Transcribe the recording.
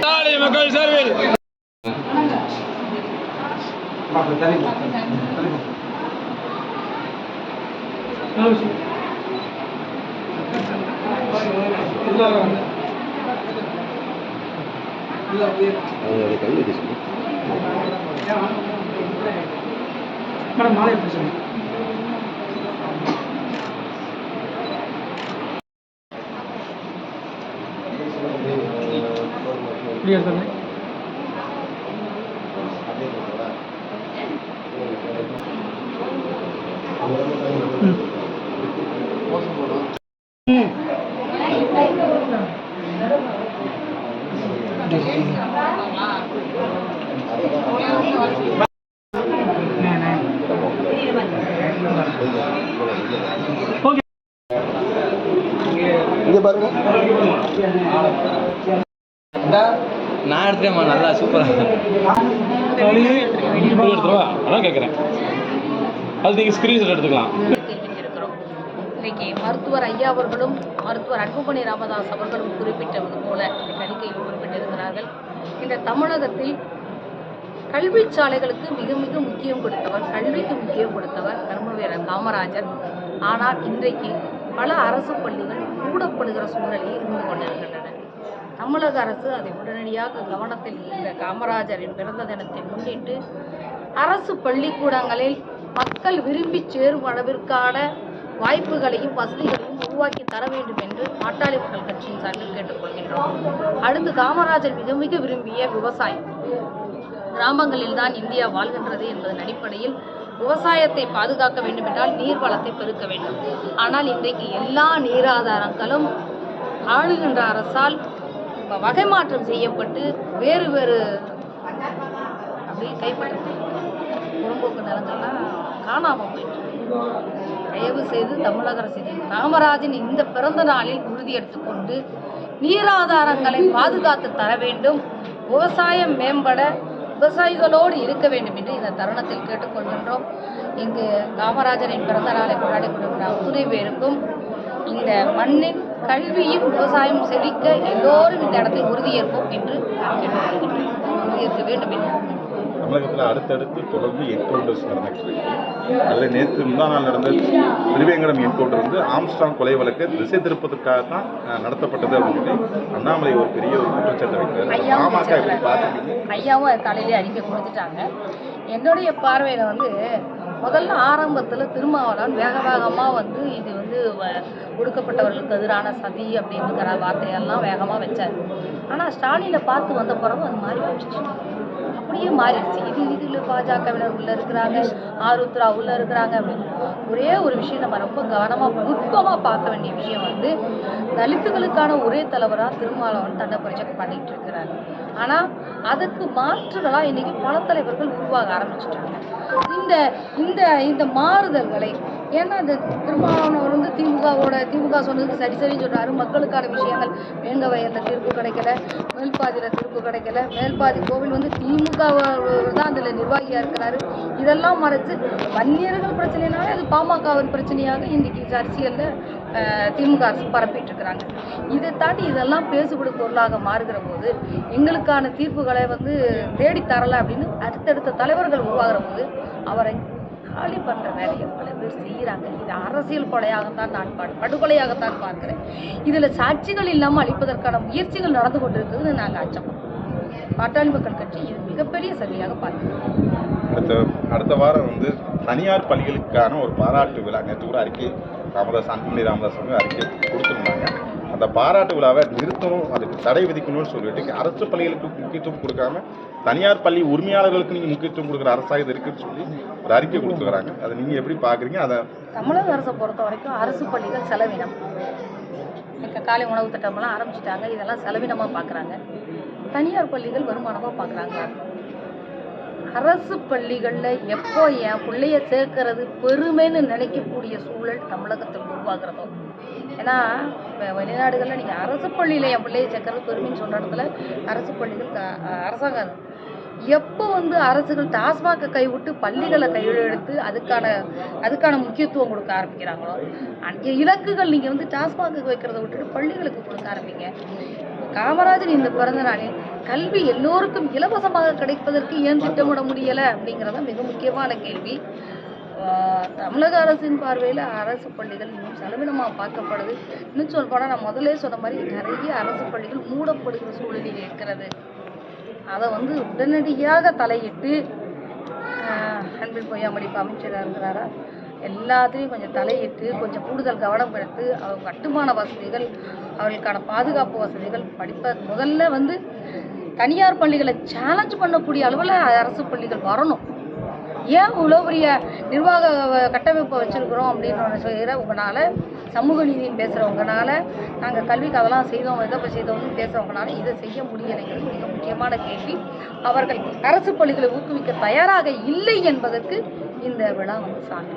தாலி மக்கள் சார்பில் மேடம் மாலை எப்படி சொல்லி கிளியர் தானே ஓகே இங்க பாருங்க நான் எடுத்துட்டேம்மா நல்லா சூப்பராக எடுத்துருவா அதான் கேட்குறேன் அது நீங்கள் ஸ்க்ரீன்ஷாட் எடுத்துக்கலாம். தெரிவித்திருக்கிறோம். இன்றைக்கு மருத்துவர் ஐயா அவர்களும் மருத்துவர் அன்புமணி ராமதாஸ் அவர்களும் குறிப்பிட்டது போல இந்த அறிக்கையில் குறிப்பிட்டிருக்கிறார்கள். இந்த தமிழகத்தில் கல்வி சாலைகளுக்கு மிக மிக முக்கியம் கொடுத்தவர் கல்விக்கு முக்கியம் கொடுத்தவர் கர்மவீரர் காமராஜர். ஆனால் இன்றைக்கு பல அரசு பள்ளிகள் மூடப்படுகிற சூழ்நிலையில் இருந்து கொண்டிருக்கின்றன. தமிழக அரசு அதை உடனடியாக கவனத்தில் இந்த காமராஜரின் பிறந்த தினத்தை முன்னிட்டு அரசு பள்ளிக்கூடங்களில் மக்கள் விரும்பி சேரும் அளவிற்கான வாய்ப்புகளையும் வசதிகளையும் உருவாக்கி தர வேண்டும் என்று பாட்டாளி மக்கள் கட்சியின் சார்பில் கேட்டுக்கொள்கின்றோம். அடுத்து காமராஜர் மிக மிக விரும்பிய விவசாயம். கிராமங்களில் தான் இந்தியா வாழ்கின்றது என்பதன் அடிப்படையில் விவசாயத்தை பாதுகாக்க வேண்டுமென்றால் நீர் வளத்தை பெருக்க வேண்டும். ஆனால் இன்றைக்கு எல்லா நீராதாரங்களும் ஆளுகின்ற அரசால் வகை மாற்றம் செய்யப்பட்டு வேறு வேறு அப்படியே கைப்பற்ற புறம்போக்கு நிலங்கள்லாம் காணாமல் போயிட்டு. தயவு செய்து தமிழக அரசு காமராஜன் இந்த பிறந்த நாளில் உறுதி எடுத்துக்கொண்டு நீராதாரங்களை பாதுகாத்து தர வேண்டும். விவசாயம் மேம்பட விவசாயிகளோடு இருக்க வேண்டும் என்று இந்த தருணத்தில் கேட்டுக்கொள்கின்றோம். இங்கு காமராஜரின் பிறந்த நாளை கொண்டாடி கொண்டிருக்கிற அத்துணை பேருக்கும் இந்த மண்ணின் கல்வியும் விவசாயம் செழிக்க எல்லோரும் இந்த இடத்தில் உறுதியேற்போம் என்று நான் உறுதியேற்க வேண்டும் என்று. தமிழகத்தில் அடுத்தடுத்து தொடர்ந்து என்கவுண்டர்ஸ் நடந்துட்டு இருக்கு. அதில் நேற்று முந்தா நாள் நடந்த திருவேங்கடம் என்கவுண்டர் வந்து ஆம்ஸ்டாங் கொலை வழக்கை திசை திருப்பதற்காக தான் நடத்தப்பட்டது அப்படின்னு அண்ணாமலை ஒரு பெரிய ஒரு குற்றச்சாட்டை வைக்கிறார். ஐயாவும் பாமக எப்படி வச்சிருக்கிறாங்க. பார்த்துருக்கீங்க ஐயாவும் அது காலையிலே அறிக்கை கொடுத்துட்டாங்க. என்னுடைய பார்வையில் வந்து முதல்ல ஆரம்பத்தில் திருமாவளவன் வேக வேகமாக வந்து இது வந்து வ- ஒடுக்கப்பட்டவர்களுக்கு எதிரான சதி அப்படிங்கிற வார்த்தையெல்லாம் வேகமாக வச்சார். ஆனால் ஸ்டாலினை பார்த்து வந்த பிறகு அது மாறி போச்சு அப்படியே மாறிடுச்சு. இது இதில் பாஜகவினர் உள்ளே இருக்கிறாங்க ஆருத்ரா உள்ளே இருக்கிறாங்க அப்படின்னு. ஒரே ஒரு விஷயம் நம்ம ரொம்ப கவனமாக நுட்பமாக பார்க்க வேண்டிய விஷயம் வந்து தலித்துகளுக்கான ஒரே தலைவராக திருமாவளவன் தன்னை ப்ரொஜெக்ட் பண்ணிகிட்டு இருக்கிறாங்க ஆனால் அதுக்கு மாற்றுகளாக இன்றைக்கி பல தலைவர்கள் உருவாக ஆரம்பிச்சிட்டாங்க. இந்த இந்த இந்த மாறுதல்களை. ஏன்னா இந்த திருமாவளவன் வந்து திமுகவோட திமுக சொன்னதுக்கு சரி சரின்னு சொல்கிறாரு மக்களுக்கான விஷயங்கள் வேங்க வயலில் தீர்ப்பு கிடைக்கல மேல்பாதியில் தீர்ப்பு கிடைக்கல மேல்பாதி கோவில் வந்து திமுக தான் அதில் நிர்வாகியாக இருக்கிறாரு. இதெல்லாம் மறைச்சு வன்னியர்கள் பிரச்சனைனாலே அது பாமகவின் பிரச்சனையாக இன்றைக்கி அரசியலில் திமுக அரசு பரப்பிட்டு இருக்கிறாங்க. இதை தாண்டி இதெல்லாம் பேசுபடு பொருளாக மாறுகிற போது எங்களுக்கான தீர்ப்புகளை வந்து தேடி தரலை அப்படின்னு அடுத்தடுத்த தலைவர்கள் உருவாகிற போது அவரை காலி பண்ணுற வேலையை பல பேர் செய்கிறாங்க இது அரசியல் கொலையாகத்தான் நான் பா படுகொலையாகத்தான் பார்க்கிறேன். இதில் சாட்சிகள் இல்லாமல் அழிப்பதற்கான முயற்சிகள் நடந்து கொண்டிருக்குதுன்னு நாங்கள் அச்சப்படுறோம் பாட்டாளி மக்கள் கட்சி இது மிகப்பெரிய சதியாக பார்க்கிறோம். அடுத்த அடுத்த வாரம் வந்து தனியார் பள்ளிகளுக்கான ஒரு பாராட்டு விழா. நேற்று கூட அறிக்கை ராமதாஸ் அன்புமணி ராமதாஸ் வந்து அறிக்கை கொடுத்துருந்தாங்க. அந்த பாராட்டு விழாவை நிறுத்தணும் அதுக்கு தடை விதிக்கணும்னு சொல்லிட்டு அரசு பள்ளிகளுக்கு முக்கியத்துவம் கொடுக்காம தனியார் பள்ளி உரிமையாளர்களுக்கு நீங்கள் முக்கியத்துவம் கொடுக்குற அரசாக இது இருக்குன்னு சொல்லி ஒரு அறிக்கை கொடுத்துக்கிறாங்க அதை நீங்கள் எப்படி பார்க்குறீங்க அதை தமிழக அரசை பொறுத்த வரைக்கும் அரசு பள்ளிகள் செலவினம். இப்போ காலை உணவு திட்டமெல்லாம் ஆரம்பிச்சிட்டாங்க. இதெல்லாம் செலவினமாக பார்க்குறாங்க தனியார் பள்ளிகள் வருமானமாக பார்க்குறாங்க அரசு பள்ளிகளில் எப்போ என் பிள்ளைய சேர்க்கறது பெருமைன்னு நினைக்கக்கூடிய சூழல் தமிழகத்தில் உருவாகிறதோ. ஏன்னா இப்போ வெளிநாடுகளில் நீங்கள் அரசு பள்ளியில் என் பிள்ளைய சேர்க்கறது பெருமைன்னு சொல்கிற இடத்துல அரசு பள்ளிகள் க- அரசாங்கம். எப்போ வந்து அரசுகள் டாஸ்மாகை கைவிட்டு பள்ளிகளை கையெழுத்து அதுக்கான அதுக்கான முக்கியத்துவம் கொடுக்க ஆரம்பிக்கிறாங்களோ? இலக்குகள் நீங்கள் வந்து டாஸ்மாக்கு வைக்கிறத விட்டுட்டு பள்ளிகளுக்கு கொடுக்க ஆரம்பிங்க. காமராஜர் இந்த பிறந்த நாளில் கல்வி எல்லோருக்கும் இலவசமாக கிடைப்பதற்கு ஏன் திட்டமிட முடியலை அப்படிங்கிறத மிக முக்கியமான கேள்வி. தமிழக அரசின் பார்வையில் அரசு பள்ளிகள் இன்னும் செலவினமாக பார்க்கப்படுது. இன்னும் சொல்ல போனால் நான் முதலே சொன்ன மாதிரி நிறைய அரசு பள்ளிகள் மூடப்படுகிற சூழலில் இருக்கிறது. அதை வந்து உடனடியாக தலையிட்டு அன்பில் பொய்யாமடிப்பு அமைச்சராக இருக்கிறாரா? எல்லாத்துலேயும் கொஞ்சம் தலையிட்டு கொஞ்சம் கூடுதல் கவனம் எடுத்து அவங்க கட்டுமான வசதிகள் அவர்களுக்கான பாதுகாப்பு வசதிகள் படிப்ப முதல்ல வந்து தனியார் பள்ளிகளை சேலஞ்ச் பண்ணக்கூடிய அளவில் அரசு பள்ளிகள் வரணும். ஏன் இவ்வளோ பெரிய நிர்வாக கட்டமைப்பை வச்சுருக்குறோம் அப்படின்னு சொல்கிற உங்களால் சமூக நீதியும் பேசுகிறவங்கனால நாங்கள் கல்விக்கு அதெல்லாம் செய்தோம் இதை செய்தோம்னு பேசுகிறவங்கனால இதை செய்ய முடியலைங்கிறது மிக முக்கியமான கேள்வி. அவர்கள் அரசு பள்ளிகளை ஊக்குவிக்க தயாராக இல்லை என்பதற்கு இந்த விழா வந்து சான்று